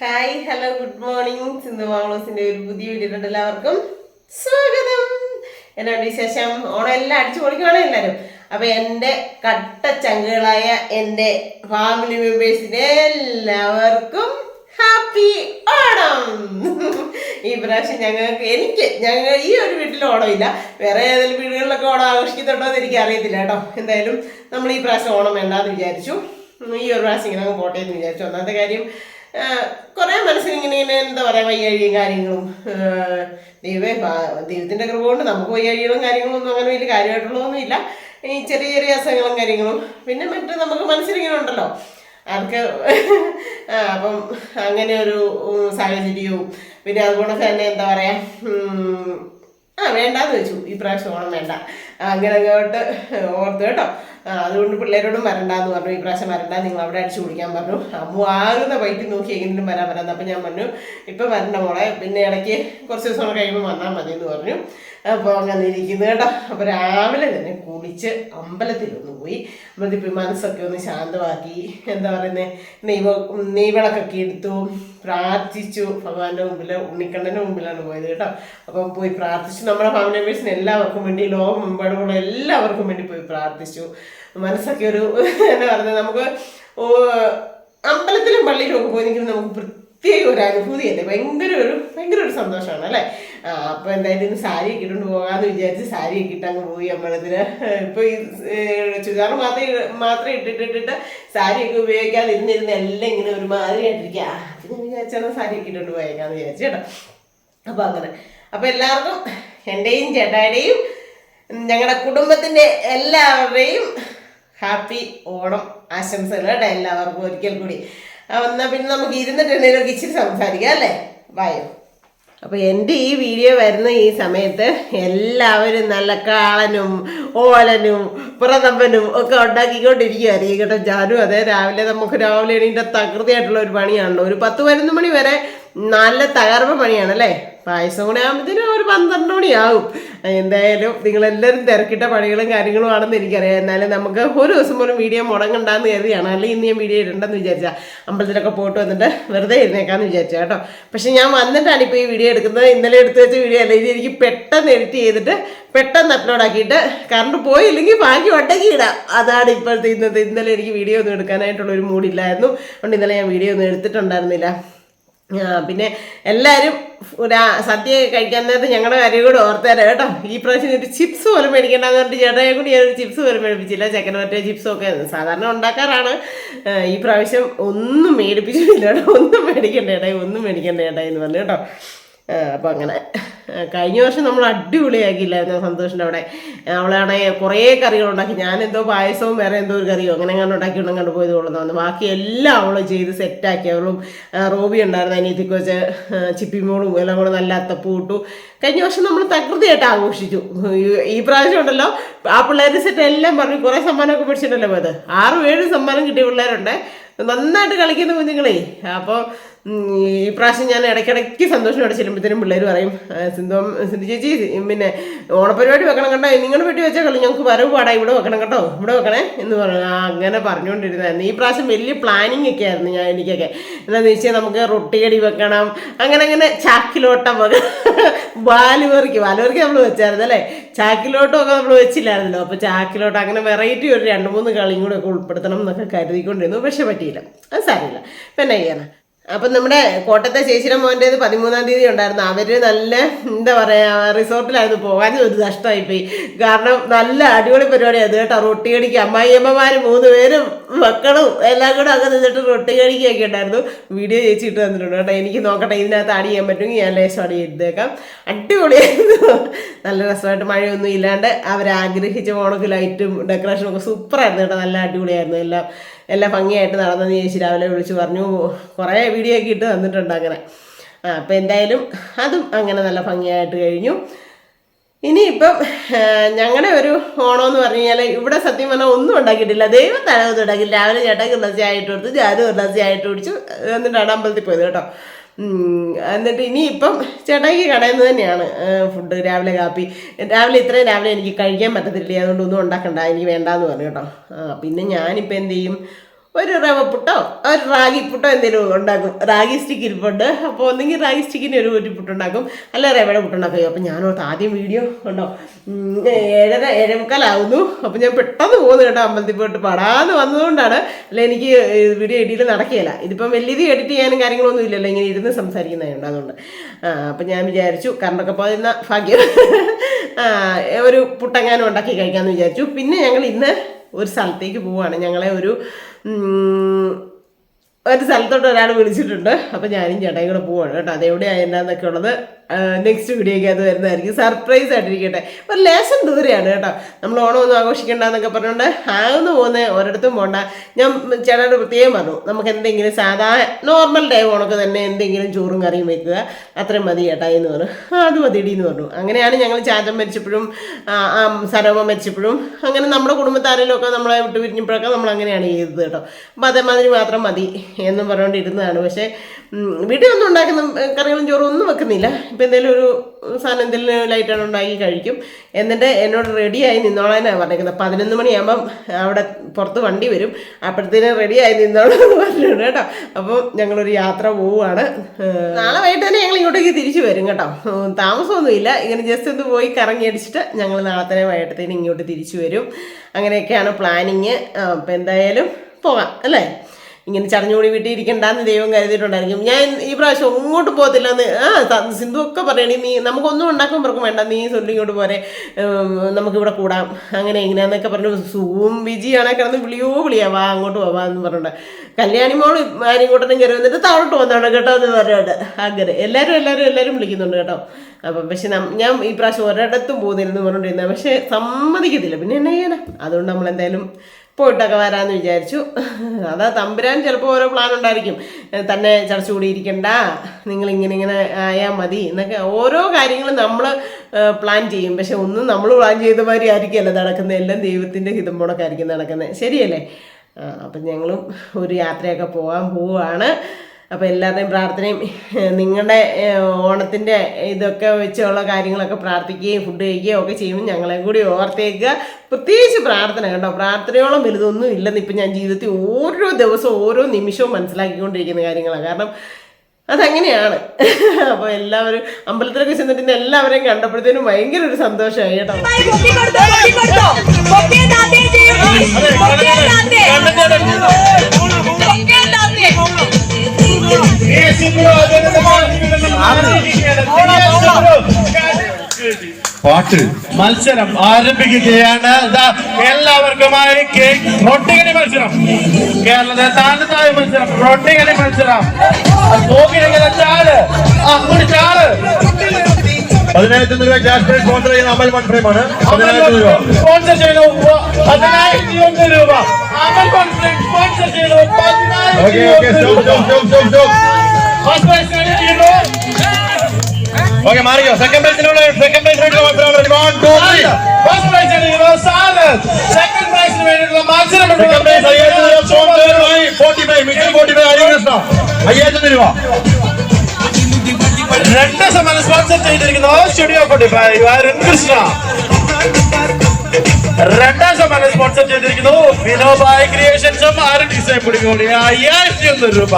Hi hello good morning Sindhu മാളോസിന്റെ ഒരു പുതിയ video എല്ലാവർക്കും സ്വാഗതം. എന്നാണ് വിശേഷം? ഓണം എല്ലാം അടിച്ചു പൊളിക്കുകയാണോ എല്ലാവരും അപ്പൊ എന്റെ കട്ട ചങ്കുകളായ എന്റെ ഫാമിലി മെമ്പേഴ്സിന് എല്ലാവർക്കും ഹാപ്പി ഓണം. ഈ പ്രാവശ്യം ഞങ്ങൾക്ക് എനിക്ക് ഞങ്ങൾ ഈ ഒരു വീട്ടിൽ ഓണമില്ല. വേറെ ഏതെങ്കിലും വീടുകളിലൊക്കെ ഓണം ആഘോഷിക്കുന്നുണ്ടോ എന്ന് എനിക്ക് അറിയത്തില്ല കേട്ടോ. എന്തായാലും നമ്മൾ ഈ പ്രാവശ്യം ഓണം വേണ്ടാന്ന് വിചാരിച്ചു. ഈ ഒരു പ്രാവശ്യം ഇങ്ങനെ പോട്ടെ എന്ന് വിചാരിച്ചു. ഒന്നാമത്തെ കാര്യം കുറേ മനസ്സിന് ഇങ്ങനെ ഇങ്ങനെ എന്താ പറയുക വയ്യഴിയും കാര്യങ്ങളും ദൈവേ ദൈവത്തിന്റെ കൃപ കൊണ്ട് നമുക്ക് വയ്യഴികളും കാര്യങ്ങളും ഒന്നും അങ്ങനെ വലിയ കാര്യമായിട്ടുള്ളതൊന്നും ഇല്ല ഈ ചെറിയ ചെറിയ അസുഖങ്ങളും കാര്യങ്ങളും. പിന്നെ മറ്റു നമുക്ക് മനസ്സിലിങ്ങനെ ഉണ്ടല്ലോ. അവർക്ക് അപ്പം അങ്ങനെ ഒരു സാഹചര്യവും. പിന്നെ അതുകൊണ്ട് തന്നെ എന്താ പറയാ ആ വേണ്ടാന്ന് വെച്ചു. ഈ പ്രാവശ്യം ഓണം വേണ്ട. അങ്ങനെ അങ്ങോട്ട് ഓർത്തു കേട്ടോ. അതുകൊണ്ട് പിള്ളേരോടും വരണ്ടെന്ന് പറഞ്ഞു. ഈ പ്രാവശ്യം വരണ്ട നിങ്ങൾ അവിടെ അടിച്ചു കുടിക്കാൻ പറഞ്ഞു. അമ്മു ആകുന്ന വൈകിട്ട് നോക്കി എങ്ങനെയും വരാൻ വരാന്ന് അപ്പം ഞാൻ പറഞ്ഞു ഇപ്പം വരണ്ട മോളെ പിന്നെ ഇടയ്ക്ക് കുറച്ച് ദിവസം കഴിയുമ്പോൾ വന്നാൽ മതി എന്ന് പറഞ്ഞു. അപ്പോൾ അങ്ങനെ ഇരിക്കുന്നു കേട്ടോ. അപ്പോൾ രാവിലെ തന്നെ കുളിച്ച് അമ്പലത്തിൽ ഒന്ന് പോയി. അമ്പലത്തിൽ മനസ്സൊക്കെ ഒന്ന് ശാന്തമാക്കി. എന്താ പറയുന്നത് നെയ്വ നെയ്വിളക്കൊക്കെ എടുത്തു. പ്രാർത്ഥിച്ചു. ഭഗവാന്റെ മുമ്പിൽ ഉണ്ണിക്കണ്ണന്റെ മുമ്പിലാണ് പോയത് കേട്ടോ. അപ്പം പോയി പ്രാർത്ഥിച്ചു. നമ്മുടെ ഫാമിലി മെമ്പേഴ്സിന് എല്ലാവർക്കും വേണ്ടി ലോകമെമ്പാടുമുള്ള എല്ലാവർക്കും വേണ്ടി പോയി പ്രാർത്ഥിച്ചു. മനസ്സൊക്കെ ഒരു എന്താ പറയുന്നത് നമുക്ക് അമ്പലത്തിലും പള്ളിയിലും ഒക്കെ പോയി നമുക്ക് പ്രത്യേക ഒരു അനുഭൂതി അനുഭൂതിയല്ലേ ഭയങ്കര ഒരു ഭയങ്കര ഒരു സന്തോഷമാണ് അല്ലേ? അപ്പോൾ എന്തായാലും ഇന്ന് സാരി ഇട്ടുകൊണ്ട് പോകാമെന്ന് വിചാരിച്ച് സാരി ഇട്ടിട്ട് അങ്ങ് പോയി അമ്പലത്തിന് ഇപ്പോൾ ഈ ചുരിദാർ മാത്രമേ മാത്രമേ ഇട്ടിട്ടിട്ടിട്ട് സാരിയൊക്കെ ഉപയോഗിക്കാതെ ഇരുന്നിരുന്ന് എല്ലാം ഇങ്ങനെ ഒരുമാതിരിയായിട്ടിരിക്കുക ഞാൻ വിചാരിച്ചാൽ സാരി ഇട്ടുകൊണ്ട് പോയേക്കാന്ന് വിചാരിച്ചു കേട്ടോ. അപ്പോൾ അങ്ങനെ. അപ്പോൾ എല്ലാവർക്കും എന്റെയും ചേട്ടായുടെയും ഞങ്ങളുടെ കുടുംബത്തിന്റെ എല്ലാവരുടെയും ഹാപ്പി ഓണം ആശംസകൾ കേട്ടോ എല്ലാവർക്കും ഒരിക്കൽ കൂടി. എന്നാൽ പിന്നെ നമുക്ക് ഇരുന്നിട്ട് എന്തെങ്കിലും ഇച്ചിരി സംസാരിക്കാം അല്ലേ? വായോ അപ്പോൾ എന്റെ ഈ വീഡിയോ വരുന്ന ഈ സമയത്ത് എല്ലാവരും നല്ല കാളനും ഓലനും പുറതമ്പനും ഒക്കെ ഉണ്ടാക്കിക്കൊണ്ടിരിക്കുകയായിരിക്കും കേട്ടോ ഞാനും അതെ രാവിലെ നമുക്ക് രാവിലെ എണീന്റെ തകൃതിയായിട്ടുള്ള ഒരു പണിയാണല്ലോ. ഒരു പത്ത് പതിനൊന്ന് മണി വരെ നല്ല തകർപ്പ പണിയാണല്ലേ പായസം കൂടെ ആകുമ്പോഴത്തേനും പന്ത്രണ്ട് മണിയാകും എന്തായാലും നിങ്ങളെല്ലാവരും തിരക്കിട്ട പണികളും കാര്യങ്ങളും ആണെന്ന് എനിക്കറിയാം. എന്നാലും നമുക്ക് ഒരു ദിവസം പോലും വീഡിയോ മുടങ്ങണ്ടെന്ന് കരുതിയാണ്. അല്ലെങ്കിൽ ഇന്ന് ഞാൻ വീഡിയോ ഇടണ്ടെന്ന് വിചാരിച്ചാൽ അമ്പലത്തിലൊക്കെ പോയിട്ട് വന്നിട്ട് വെറുതെ ഇരുന്നേക്കാന്ന് വിചാരിച്ചു കേട്ടോ. പക്ഷെ ഞാൻ വന്നിട്ടാണ് ഇപ്പോൾ ഈ വീഡിയോ എടുക്കുന്നത്. ഇന്നലെ എടുത്തു വെച്ച വീഡിയോ അല്ല. ഇത് എനിക്ക് പെട്ടെന്ന് എഡിറ്റ് ചെയ്തിട്ട് പെട്ടെന്ന് അപ്ലോഡ് ആക്കിയിട്ട് കറണ്ട് പോയില്ലെങ്കിൽ ബാക്കി ഉണ്ടെങ്കിൽ ഇടാം. അതാണ് ഇപ്പോഴത്തെ ഇന്നത്തെ. ഇന്നലെ എനിക്ക് വീഡിയോ ഒന്നും എടുക്കാനായിട്ടുള്ള ഒരു മൂഡില്ലായിരുന്നു അതുകൊണ്ട് ഇന്നലെ ഞാൻ വീഡിയോ ഒന്നും എടുത്തിട്ടുണ്ടായിരുന്നില്ല. പിന്നെ എല്ലാവരും സദ്യ കഴിക്കാൻ നേരത്തെ ഞങ്ങളുടെ കാര്യം കൂടെ ഓർത്തേരാ കേട്ടോ. ഈ പ്രാവശ്യം ഒരു ചിപ്സ് പോലും മേടിക്കേണ്ടെന്ന് പറഞ്ഞിട്ട് ചേട്ടനെ കൂടി ഞാനൊരു ചിപ്സ് പോലും മേടിപ്പിച്ചില്ല. ചെക്കൻ മറ്റേ ചിപ്സും ഒക്കെ സാധാരണ ഉണ്ടാക്കാറാണ്. ഈ പ്രാവശ്യം ഒന്നും മേടിപ്പിച്ചിട്ടില്ല കേട്ടോ. ഒന്നും മേടിക്കണ്ട ചേട്ടായി ഒന്നും മേടിക്കണ്ട ചേട്ടായി എന്ന് പറഞ്ഞു കേട്ടോ. അപ്പോൾ അങ്ങനെ. കഴിഞ്ഞ വർഷം നമ്മൾ അടിപൊളിയാക്കിയില്ലായിരുന്നു സന്തോഷിന്റെ അവിടെ. അവളാണെങ്കിൽ കുറേ കറികൾ ഉണ്ടാക്കി. ഞാനെന്തോ പായസവും വേറെ എന്തോ ഒരു കറിയോ അങ്ങനെ കണ്ട് ഉണ്ടാക്കി ഉണ്ടെങ്കിൽ പോയത് കൊള്ളുന്നു ബാക്കി എല്ലാം അവൾ ചെയ്ത് സെറ്റാക്കി അവളും റോബി ഉണ്ടായിരുന്നു അനിയത്തിക്ക് വെച്ച് ചിപ്പിമോളും എല്ലാം കൂടെ നല്ല അത്തപ്പൂ ഇട്ടു. കഴിഞ്ഞ വർഷം നമ്മൾ തകൃതിയായിട്ട് ആഘോഷിച്ചു. ഈ പ്രാവശ്യം ഉണ്ടല്ലോ ആ പിള്ളേരുടെ സെറ്റ് എല്ലാം പറഞ്ഞു. കുറേ സമ്മാനമൊക്കെ പിടിച്ചിട്ടല്ലേ പോയത്. ആറും ഏഴും സമ്മാനം കിട്ടിയ പിള്ളേരുണ്ട്. നന്നായിട്ട് കളിക്കുന്ന കുഞ്ഞുങ്ങളെ. അപ്പോൾ ഈ പ്രാവശ്യം ഞാൻ ഇടയ്ക്കിടയ്ക്ക് സന്തോഷത്തോടെ ചെല്ലുമ്പോഴത്തേനും പിള്ളേർ പറയും "ആ, സിന്ധു സിന്ധു ചേച്ചി പിന്നെ ഓണപരിപാടി വെക്കണം കേട്ടോ നിങ്ങളുടെ വീട്ടിൽ വെച്ചാൽ കളി ഞങ്ങൾക്ക് വരവ് പാടാ ഇവിടെ വെക്കണം കേട്ടോ ഇവിടെ വെക്കണേ? എന്ന് പറഞ്ഞു അങ്ങനെ പറഞ്ഞുകൊണ്ടിരുന്നായിരുന്നു ഈ പ്രാവശ്യം വലിയ പ്ലാനിങ് ഒക്കെ ആയിരുന്നു ഞാൻ എനിക്കൊക്കെ. എന്താണെന്ന് വെച്ചാൽ നമുക്ക് റൊട്ടിയടി വെക്കണം അങ്ങനെ അങ്ങനെ ചാക്കിലോട്ടം വെക്കണം വാലുവറിക്ക് വാലുവറിക്ക് നമ്മൾ വെച്ചായിരുന്നു അല്ലേ? ചാക്കിലോട്ടം ഒക്കെ നമ്മൾ വെച്ചില്ലായിരുന്നല്ലോ. അപ്പോൾ ചാക്കിലോട്ട് അങ്ങനെ വെറൈറ്റി ഒരു രണ്ട് മൂന്ന് കളിയും കൂടെ ഒക്കെ ഉൾപ്പെടുത്തണം എന്നൊക്കെ കരുതിക്കൊണ്ടിരുന്നു. പക്ഷെ പറ്റിയില്ല. അത് സാരമില്ല. പിന്നെ ചെയ്യാനാ അപ്പം നമ്മുടെ കോട്ടത്തെ ചേച്ചിയുടെ മോന്റേത് പതിമൂന്നാം തീയതി ഉണ്ടായിരുന്നു. അവർ നല്ല എന്താ പറയാ റിസോർട്ടിലായിരുന്നു പോകാൻ. ഒരു നഷ്ടമായിപ്പോയി. കാരണം നല്ല അടിപൊളി പരിപാടിയായിരുന്നു കേട്ടോ. റൊട്ടി കടിക്ക് അമ്മായിയമ്മമാര് മൂന്ന് പേരും മക്കളും എല്ലാം കൂടെ അങ്ങ് നിന്നിട്ട് റൊട്ടി കടിക്കുകയൊക്കെ ഉണ്ടായിരുന്നു. വീഡിയോ ചേച്ചി ഇട്ട് തന്നിട്ടുണ്ട് കേട്ടോ. എനിക്ക് നോക്കട്ടെ ഇതിനകത്ത് ആഡ് ചെയ്യാൻ പറ്റുമെങ്കിൽ ഞാൻ ലേശം ആഡ് ചെയ്തേക്കാം. അടിപൊളിയായിരുന്നു. നല്ല രസമായിട്ട് മഴയൊന്നും ഇല്ലാണ്ട് അവരാഗ്രഹിച്ച ഓണക്ക് ലൈറ്റും ഡെക്കറേഷനും ഒക്കെ സൂപ്പറായിരുന്നു കേട്ടോ. നല്ല അടിപൊളിയായിരുന്നു എല്ലാം. എല്ലാം ഭംഗിയായിട്ട് നടന്നെന്ന് ചേച്ചി രാവിലെ വിളിച്ച് പറഞ്ഞു. കുറേ വീഡിയോ ഒക്കെ ഇട്ട് തന്നിട്ടുണ്ട് അങ്ങനെ. ആ അപ്പം എന്തായാലും അതും അങ്ങനെ നല്ല ഭംഗിയായിട്ട് കഴിഞ്ഞു. ഇനിയിപ്പം ഞങ്ങളുടെ ഒരു ഓണം എന്ന് പറഞ്ഞു കഴിഞ്ഞാൽ ഇവിടെ സത്യം പറഞ്ഞാൽ ഒന്നും ഉണ്ടാക്കിയിട്ടില്ല. ദൈവം തലവൊന്നും ഉണ്ടാക്കില്ല രാവിലെ ചേട്ടാ ഗ്ലാസ് ആയിട്ട് കൊടുത്തു. ഞാനും ഗ്ലാസ് ആയിട്ട് കുടിച്ചു. എന്നിട്ടാണ് അമ്പലത്തിൽ പോയത് കേട്ടോ. എന്നിട്ട് ഇനിയിപ്പം ചേട്ടായിക്ക് കടയിൽ തന്നെയാണ് ഫുഡ് രാവിലെ കാപ്പി. രാവിലെ ഇത്രയും രാവിലെ എനിക്ക് കഴിക്കാൻ പറ്റത്തില്ല അതുകൊണ്ട് ഒന്നും ഉണ്ടാക്കണ്ട എനിക്ക് വേണ്ടാന്ന് പറഞ്ഞു കേട്ടോ. പിന്നെ ഞാനിപ്പോൾ എന്ത് ചെയ്യും? ഒരു റവ പുട്ടോ ഒരു റാഗി പുട്ടോ എന്തെങ്കിലും ഉണ്ടാക്കും. റാഗി സ്റ്റിക്ക് ഇരിപ്പുണ്ട്. അപ്പോൾ ഒന്നെങ്കിൽ റാഗി സ്റ്റിക്കിന് ഒരു ഒരു പുട്ടുണ്ടാക്കും അല്ല റവയുടെ പുട്ടുണ്ടാക്കും. അപ്പോൾ ഞാനോർത്ത് ആദ്യം വീഡിയോ ഉണ്ടോ ഏഴര ഏഴേമുക്കാലാവുന്നു. അപ്പോൾ ഞാൻ പെട്ടെന്ന് പോകുന്നു കേട്ടോ അമ്പലത്തിൽ പോയിട്ട്. പടാന്ന് വന്നതുകൊണ്ടാണ്. അല്ല എനിക്ക് വീഡിയോ എഡിറ്റ് നടക്കുകയില്ല. ഇതിപ്പം വലിയത് എഡിറ്റ് ചെയ്യാനും കാര്യങ്ങളൊന്നും ഇല്ലല്ലോ. ഇങ്ങനെ ഇരുന്ന് സംസാരിക്കുന്നതുകൊണ്ട് അതുകൊണ്ട്. അപ്പം ഞാൻ വിചാരിച്ചു കറണ്ടൊക്കെ പോയിരുന്ന ഭാഗ്യം. ഒരു പുട്ടങ്ങാനും ഉണ്ടാക്കി കഴിക്കാമെന്ന് വിചാരിച്ചു. പിന്നെ ഞങ്ങൾ ഇന്ന് ഒരു സ്ഥലത്തേക്ക് പോവുകയാണ് ഞങ്ങളെ ഒരു ഒരു സ്ഥലത്തോട്ട് ഒരാൾ വിളിച്ചിട്ടുണ്ട്. അപ്പം ഞാനും ചേട്ടായും കൂടെ പോവാണ് കേട്ടോ. അതെവിടെയാണ് എന്നാന്നൊക്കെ ഉള്ളത് നെക്സ്റ്റ് വീഡിയോയ്ക്ക് അത് വരുന്നതായിരിക്കും. സർപ്രൈസ് ആയിട്ടിരിക്കട്ടെ. ഒരു ലേശം ദൂരെയാണ് കേട്ടോ. നമ്മൾ ഓണമൊന്നും ആഘോഷിക്കണ്ടെന്നൊക്കെ പറഞ്ഞുകൊണ്ട് ആകുന്നു പോകുന്ന ഒരിടത്തും പോണ്ട. ഞാൻ ചേട്ടായിട്ട് പ്രത്യേകം പറഞ്ഞു നമുക്ക് എന്തെങ്കിലും സാധാ നോർമൽ ഡേ ഓണൊക്കെ തന്നെ എന്തെങ്കിലും ചോറും കറിയും വെക്കുക. അത്രയും മതി ചേട്ടാ എന്ന് പറഞ്ഞു. അത് മതിയടി എന്ന് പറഞ്ഞു. അങ്ങനെയാണ് ഞങ്ങൾ ചാറ്റം മരിച്ചപ്പോഴും സരോമ മരിച്ചപ്പോഴും അങ്ങനെ നമ്മുടെ കുടുംബത്താരെങ്കിലും ഒക്കെ നമ്മളെ വിട്ടു പിരിഞ്ഞപ്പോഴൊക്കെ നമ്മൾ അങ്ങനെയാണ് ചെയ്തത് കേട്ടോ. അപ്പം അതേമാതിരി മാത്രം മതി എന്നും പറഞ്ഞുകൊണ്ടിരുന്നതാണ്. പക്ഷേ ഒന്നും ഉണ്ടാക്കുന്ന കറികളും ചോറും ഒന്നും വെക്കുന്നില്ല. ഇപ്പം എന്തെങ്കിലും ഒരു സാധനം എന്തെങ്കിലും ലൈറ്റാണ് ഉണ്ടാക്കി കഴിക്കും. എന്നിട്ട് എന്നോട് റെഡിയായി നിന്നോളാനാണ് പറഞ്ഞേക്കുന്നത്. പതിനൊന്ന് മണിയാകുമ്പം അവിടെ പുറത്ത് വണ്ടി വരും. അപ്പോഴത്തേനും റെഡിയായി നിന്നോളെന്ന് പറഞ്ഞിട്ടുണ്ട് കേട്ടോ. അപ്പം ഞങ്ങളൊരു യാത്ര പോവുകയാണ്. നാളെ വൈകിട്ട് തന്നെ ഞങ്ങൾ ഇങ്ങോട്ടേക്ക് തിരിച്ചു വരും കേട്ടോ. താമസമൊന്നുമില്ല. ഇങ്ങനെ ജസ്റ്റ് ഒന്ന് പോയി കറങ്ങി അടിച്ചിട്ട് ഞങ്ങൾ നാളെ തന്നെ വൈകിട്ടത്തേന് ഇങ്ങോട്ട് തിരിച്ചു വരും. അങ്ങനെയൊക്കെയാണ് പ്ലാനിങ് അപ്പം എന്തായാലും പോകാം അല്ലേ? ഇങ്ങനെ ചടഞ്ഞുകൂടി വീട്ടിൽ ഇരിക്കണ്ടെന്ന് ദൈവം കരുതിയിട്ടുണ്ടായിരിക്കും. ഞാൻ ഈ പ്രാവശ്യം അങ്ങോട്ട് പോകത്തില്ല എന്ന് ആ സിന്ധു ഒക്കെ പറയണേ നീ നമുക്കൊന്നും ഉണ്ടാക്കാൻ പറക്കും വേണ്ട നീ സ്വന്തം ഇങ്ങോട്ട് പോരെ നമുക്കിവിടെ കൂടാം അങ്ങനെ ഇങ്ങനെയാന്നൊക്കെ പറഞ്ഞു സൂവും വിജിയാണെ കിടന്ന് വിളിയോ വിളിയാ വാ അങ്ങോട്ട് പോവാ എന്ന് പറഞ്ഞിട്ട്. കല്യാണി മോൾ ആരും ഇങ്ങോട്ടൊന്നും കയറി വന്നിട്ട് താഴോട്ട് വന്നാണ് കേട്ടോ എന്ന് പറഞ്ഞിട്ട്. അങ്ങനെ എല്ലാവരും എല്ലാവരും എല്ലാവരും വിളിക്കുന്നുണ്ട് കേട്ടോ. അപ്പം പക്ഷെ ഞാൻ ഈ പ്രാവശ്യം ഒരിടത്തും പോകുന്നില്ലെന്ന് പറഞ്ഞുകൊണ്ടിരുന്നത് പക്ഷെ സമ്മതിക്കത്തില്ല. പിന്നെ എന്നാ ചെയ്യാനാ? അതുകൊണ്ട് നമ്മൾ എന്തായാലും പോയിട്ടൊക്കെ വരാമെന്ന് വിചാരിച്ചു. അതാ തമ്പുരാൻ ചിലപ്പോൾ ഓരോ പ്ലാൻ ഉണ്ടായിരിക്കും. തന്നെ ചടച്ചുകൂടിയിരിക്കണ്ട നിങ്ങൾ ഇങ്ങനെ ഇങ്ങനെ ആയാൽ മതി എന്നൊക്കെ ഓരോ കാര്യങ്ങളും നമ്മൾ പ്ലാൻ ചെയ്യും. പക്ഷെ ഒന്നും നമ്മൾ പ്ലാൻ ചെയ്ത മാതിരി ആയിരിക്കുമല്ലോ നടക്കുന്നത് എല്ലാം ദൈവത്തിന്റെ ഹിതം പോണൊക്കെ ആയിരിക്കും നടക്കുന്നത് ശരിയല്ലേ? അപ്പം ഞങ്ങളും ഒരു യാത്രയൊക്കെ പോകാൻ പോവുകയാണ് അപ്പോൾ എല്ലാവരുടെയും പ്രാർത്ഥനയും നിങ്ങളുടെ ഓണത്തിന്റെ ഇതൊക്കെ വെച്ചുള്ള കാര്യങ്ങളൊക്കെ പ്രാർത്ഥിക്കുകയും ഫുഡ് കഴിക്കുകയും ഒക്കെ ചെയ്യുമ്പോൾ ഞങ്ങളെ കൂടി ഓർത്തേക്കുക. പ്രത്യേകിച്ച് പ്രാർത്ഥന കേട്ടോ പ്രാർത്ഥനയോളം വലുതൊന്നും ഇല്ലെന്ന് ഇപ്പം ഞാൻ ജീവിതത്തിൽ ഓരോ ദിവസവും ഓരോ നിമിഷവും മനസ്സിലാക്കിക്കൊണ്ടിരിക്കുന്ന കാര്യങ്ങളാണ്. കാരണം അതങ്ങനെയാണ്. അപ്പോൾ എല്ലാവരും അമ്പലത്തിലൊക്കെ ചെന്നിട്ട് എല്ലാവരെയും കണ്ടപ്പോഴത്തേനും ഭയങ്കര ഒരു സന്തോഷമായി കേട്ടോ. പൊക്കിയ പാട്ട്. മത്സരം ആരംഭിക്കുകയാണ്. എല്ലാവർക്കുമായി കേക്ക് മത്സരം. കേരളത്തിലെ താഴ്ന്നതായ മത്സരം റൊട്ടികളി മത്സരം. ചാൽ അങ്ങോട്ട് ചാൽ പതിനായിരത്തി രൂപ ക്യാഷ് പ്രൈസ് സ്പോൺസർ ചെയ്യുന്ന അമൽ വൺ ഫ്രെയിമാണ് പതിനായിരത്തി രൂപ. സ്പോൺസർ ചെയ്യുന്ന പതിനായിരത്തി രൂപ. അമൽ കോൺഫറൻസ് സ്പോൺസർ ചെയ്തു ഓക്കെ മാറിയോ സെക്കൻഡ് പ്രൈസിനുള്ള സെക്കൻഡ് പ്രൈസിനുള്ള മത്സരം one two three first prize സാൽ സെക്കൻഡ് പ്രൈസിന് വേണ്ടിയിട്ടുള്ള മത്സരം സെക്കൻഡ് പ്രൈസ് അയ്യായിരത്തി രൂപ. Forty five mission forty five അയ്യായിരത്തി രൂപ. രണ്ട് സമ്മാനം സ്പോൺസർ ചെയ്തിരിക്കുന്നു സ്റ്റുഡിയോ അരുൺ കൃഷ്ണ രണ്ടാം സമ്മാനം സ്പോൺസർ ചെയ്തിരിക്കുന്നു. വിനോബായ് ക്രിയേഷൻസും അരുൺ ഡിസൈൻ കൂടി അയ്യായിരത്തി ഒന്ന് രൂപ.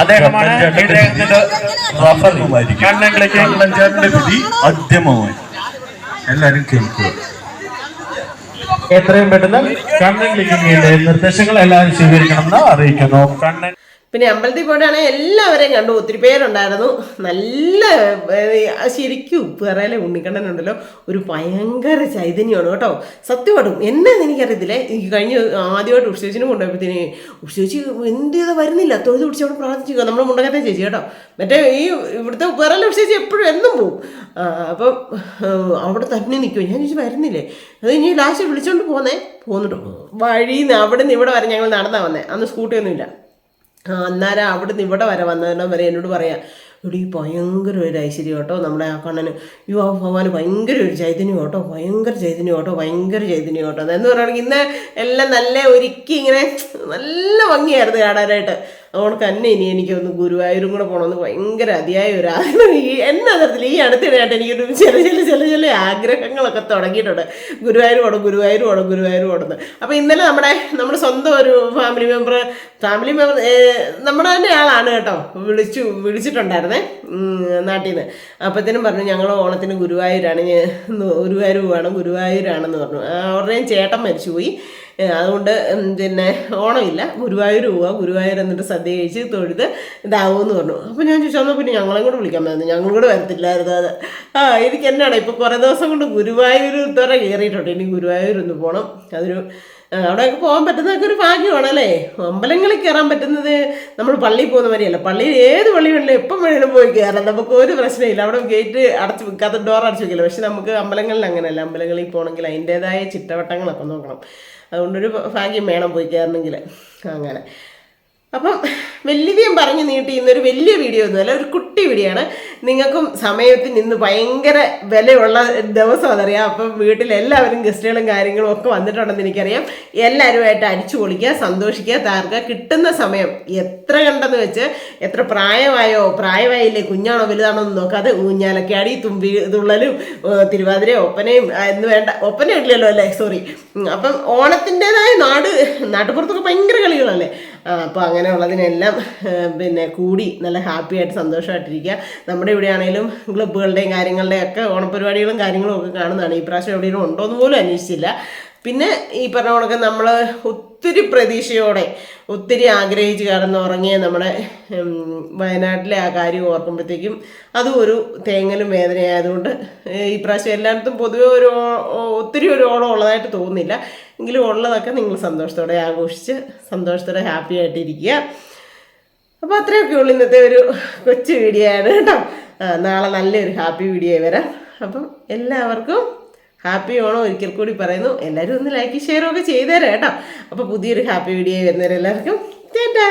അദ്ദേഹമാണ് ഇദ്ദേഹത്തിന്റെ കണ്ണങ്കിലേക്ക് ചേട്ടന്റെ വിധി അദ്യമമായി എല്ലാരും കേൾക്കുക. എത്രയും പെട്ടെന്ന് കണ്ണൻ ക്ലിക്കിങ്ങിന്റെ നിർദ്ദേശങ്ങൾ എല്ലാവരും സ്വീകരിക്കണമെന്ന് അറിയിക്കുന്നു. കണ്ണൻ പിന്നെ അമ്പലത്തിൽ പോയിട്ടാണെങ്കിൽ എല്ലാവരെയും കണ്ടു. ഒത്തിരി പേരുണ്ടായിരുന്നു. നല്ല ശരിക്കും ഉണ്ണിക്കണ്ണൻ ഉണ്ടല്ലോ. ഒരു ഭയങ്കര ചൈതന്യമാണ് കേട്ടോ. സത്യമായിട്ടും എന്നാന്ന് എനിക്കറിയത്തില്ലേ. എനിക്ക് കഴിഞ്ഞ ആദ്യമായിട്ട് ഉഷേച്ചിനും കൊണ്ടുപോയപ്പോഴത്തേന് ഉഷേച്ചി എന്ത് ചെയ്താൽ വരുന്നില്ല. തൊഴുത് പിടിച്ച് അവിടെ പ്രാർത്ഥിച്ചു നമ്മൾ മുണ്ടകത്തെ ചേച്ചി കേട്ടോ. മറ്റേ ഈ ഇവിടുത്തെ ഉപ്പേറയിലെ ഉഷേച്ചി എപ്പോഴും എന്നും പോവും. അപ്പം അവിടെ തന്നെ നിൽക്കും ഞാൻ ചോദിച്ചു വരുന്നില്ലേ? അത് ഇനി ലാസ്റ്റ് വിളിച്ചോണ്ട് പോന്നേ. പോന്നിട്ട് വഴിയിൽ നിന്ന് അവിടെ നിന്ന് ഇവിടെ വരെ ഞങ്ങൾ നടന്നാ വന്നേ. അന്ന് സ്കൂട്ടിയൊന്നുമില്ല. അന്നേരം അവിടുന്ന് ഇവിടെ വരെ വന്നതിനും വരെ എന്നോട് പറയാം ഈ ഭയങ്കര ഒരു ഐശ്വര്യം കേട്ടോ നമ്മുടെ ആ കണ്ണന്. യു ആ ഭഗവാന് ഭയങ്കര ഒരു ചൈതന്യം കേട്ടോ ഭയങ്കര ചൈതന്യം കേട്ടോ ഭയങ്കര ചൈതന്യം കേട്ടോ. എന്ന് പറയുകയാണെങ്കിൽ ഇന്ന് എല്ലാം നല്ല ഒരുക്കി ഇങ്ങനെ നല്ല ഭംഗിയായിരുന്നു കാണാനായിട്ട്. അതുകൊണ്ട് തന്നെ ഇനി എനിക്കൊന്ന് ഗുരുവായൂരും കൂടെ പോകണമെന്ന് ഭയങ്കര അതിയായ ഒരു ആഗ്രഹം. ഈ എന്നെ തരത്തിൽ ഈ അടുത്തിടെയായിട്ട് എനിക്കൊരു ചെറിയ ചെറിയ ചെറിയ ചില ആഗ്രഹങ്ങളൊക്കെ തുടങ്ങിയിട്ടുണ്ട്. ഗുരുവായൂർ പോകണം ഗുരുവായൂർ പോകണം ഗുരുവായൂർ പോകണം അപ്പോൾ ഇന്നലെ നമ്മുടെ നമ്മുടെ സ്വന്തം ഒരു ഫാമിലി മെമ്പർ ഫാമിലി മെമ്പർ നമ്മുടെ തന്നെ ആളാണ് കേട്ടോ. വിളിച്ചു വിളിച്ചിട്ടുണ്ടായിരുന്നേ. ഉം, നാട്ടിൽ നിന്ന് അപ്പോഴത്തേനും പറഞ്ഞു ഞങ്ങൾ ഓണത്തിന് ഗുരുവായൂരാണ് ഗുരുവായൂർ പോവാണ് ഗുരുവായൂരാണെന്ന് പറഞ്ഞു. അവരുടെയും ചേട്ടൻ മരിച്ചുപോയി. പോയി അതുകൊണ്ട് പിന്നെ ഓണമില്ല. ഗുരുവായൂർ പോവുക ഗുരുവായൂർ എന്നിട്ട് സദ്യ കഴിച്ച് തൊഴുത് ഇതാവുമെന്ന് പറഞ്ഞു. അപ്പോൾ ഞാൻ ചോദിച്ചു എന്നാൽ പിന്നെ ഞങ്ങളെയും കൂടെ വിളിക്കാൻ പറ്റുന്നു ഞങ്ങളും കൂടെ വരത്തില്ലായിരുന്നു അത്. ആ എനിക്ക് എന്നാണ് ഇപ്പോൾ കുറേ ദിവസം കൊണ്ട് ഗുരുവായൂർ തുറ കയറിയിട്ടുണ്ട് ഇനി ഗുരുവായൂർ ഒന്ന് പോകണം അതൊരു അവിടെയൊക്കെ പോകാൻ പറ്റുന്നതൊക്കെ ഒരു ഭാഗ്യമാണ് അല്ലേ അമ്പലങ്ങളിൽ കയറാൻ പറ്റുന്നത് നമ്മൾ പള്ളിയിൽ പോകുന്ന മാതിരിയല്ല. പള്ളിയിൽ ഏത് പള്ളി വേണമെങ്കിലും എപ്പം വേണമെങ്കിലും പോയി കയറാം. നമുക്ക് ഒരു പ്രശ്നമില്ല. അവിടെ ഗേറ്റ് അടച്ച് വെക്കാത്ത ഡോർ അടച്ചു വെക്കില്ല. പക്ഷെ നമുക്ക് അമ്പലങ്ങളിൽ അങ്ങനെയല്ല. അമ്പലങ്ങളിൽ പോകണമെങ്കിൽ അതിന്റേതായ ചിട്ടവട്ടങ്ങളൊക്കെ നോക്കണം. അതുകൊണ്ടൊരു ഭാഗ്യം വേണം പോയി കയറണമെങ്കിൽ. അങ്ങനെ. അപ്പം വലിയധികം പറഞ്ഞു നീട്ടി ഇന്നൊരു വലിയ വീഡിയോ ഒന്നുമല്ല ഒരു കുട്ടി വീഡിയോ ആണ്. നിങ്ങൾക്കും സമയത്തിന് ഇന്ന് ഭയങ്കര വിലയുള്ള ദിവസം അതറിയാം. അപ്പം വീട്ടിൽ എല്ലാവരും ഗസ്റ്റുകളും കാര്യങ്ങളും ഒക്കെ വന്നിട്ടുണ്ടെന്ന് എനിക്കറിയാം. എല്ലാവരുമായിട്ട് അടിച്ചു പൊളിക്കുക സന്തോഷിക്കുക താർക്കുക കിട്ടുന്ന സമയം എത്ര കണ്ടെന്ന് വെച്ച് എത്ര പ്രായമായോ പ്രായമായില്ലേ കുഞ്ഞാണോ വലുതാണോ എന്ന് നോക്കാതെ ഊഞ്ഞാലക്കാടി തുമ്പി തുള്ളലും തിരുവാതിര ഒപ്പനയും എന്ന് വേണ്ട. ഒപ്പന ഇല്ലല്ലോ അല്ലേ? സോറി അപ്പം ഓണത്തിന്റെതായ നാട് നാട്ടുപുറത്തൊക്കെ ഭയങ്കര കളികളല്ലേ? അപ്പോൾ അങ്ങനെയുള്ളതിനെല്ലാം പിന്നെ കൂടി നല്ല ഹാപ്പിയായിട്ട് സന്തോഷമായിട്ടിരിക്കുക നമ്മുടെ ഇവിടെ ആണെങ്കിലും ക്ലബ്ബുകളുടെയും കാര്യങ്ങളുടെയും ഒക്കെ ഓണപരിപാടികളും കാര്യങ്ങളും ഒക്കെ കാണുന്നതാണ്. ഈ പ്രാവശ്യം എവിടെയെങ്കിലും ഉണ്ടോ എന്ന് പോലും അന്വേഷിച്ചില്ല. പിന്നെ ഈ പറഞ്ഞ കണക്ക് നമ്മൾ ഒത്തിരി പ്രതീക്ഷയോടെ ഒത്തിരി ആഗ്രഹിച്ച് കിടന്നുറങ്ങിയ നമ്മുടെ വയനാട്ടിലെ ആ കാര്യം ഓർക്കുമ്പോഴത്തേക്കും അതും ഒരു തേങ്ങലും വേദനയായതുകൊണ്ട് ഈ പ്രാവശ്യം എല്ലായിടത്തും പൊതുവെ ഒരു ഒത്തിരി ഒരു ഓളം ഉള്ളതായിട്ട് തോന്നുന്നില്ല. എങ്കിലും ഉള്ളതൊക്കെ നിങ്ങൾ സന്തോഷത്തോടെ ആഘോഷിച്ച് സന്തോഷത്തോടെ ഹാപ്പി ആയിട്ടിരിക്കുക. അപ്പോൾ അത്രയൊക്കെ ഉള്ളു ഇന്നത്തെ ഒരു കൊച്ചു വീഡിയോ ആണ് കേട്ടോ നാളെ നല്ലൊരു ഹാപ്പി വീഡിയോ വരാം. അപ്പം എല്ലാവർക്കും ഹാപ്പി ഓണം ഒരിക്കൽ കൂടി പറയുന്നു. എല്ലാവരും ഒന്ന് ലൈക്ക് ഷെയറും ഒക്കെ ചെയ്തേരാം കേട്ടോ. അപ്പോൾ പുതിയൊരു ഹാപ്പി വീഡിയോ വരുന്നവരെല്ലാവർക്കും ചേട്ടാ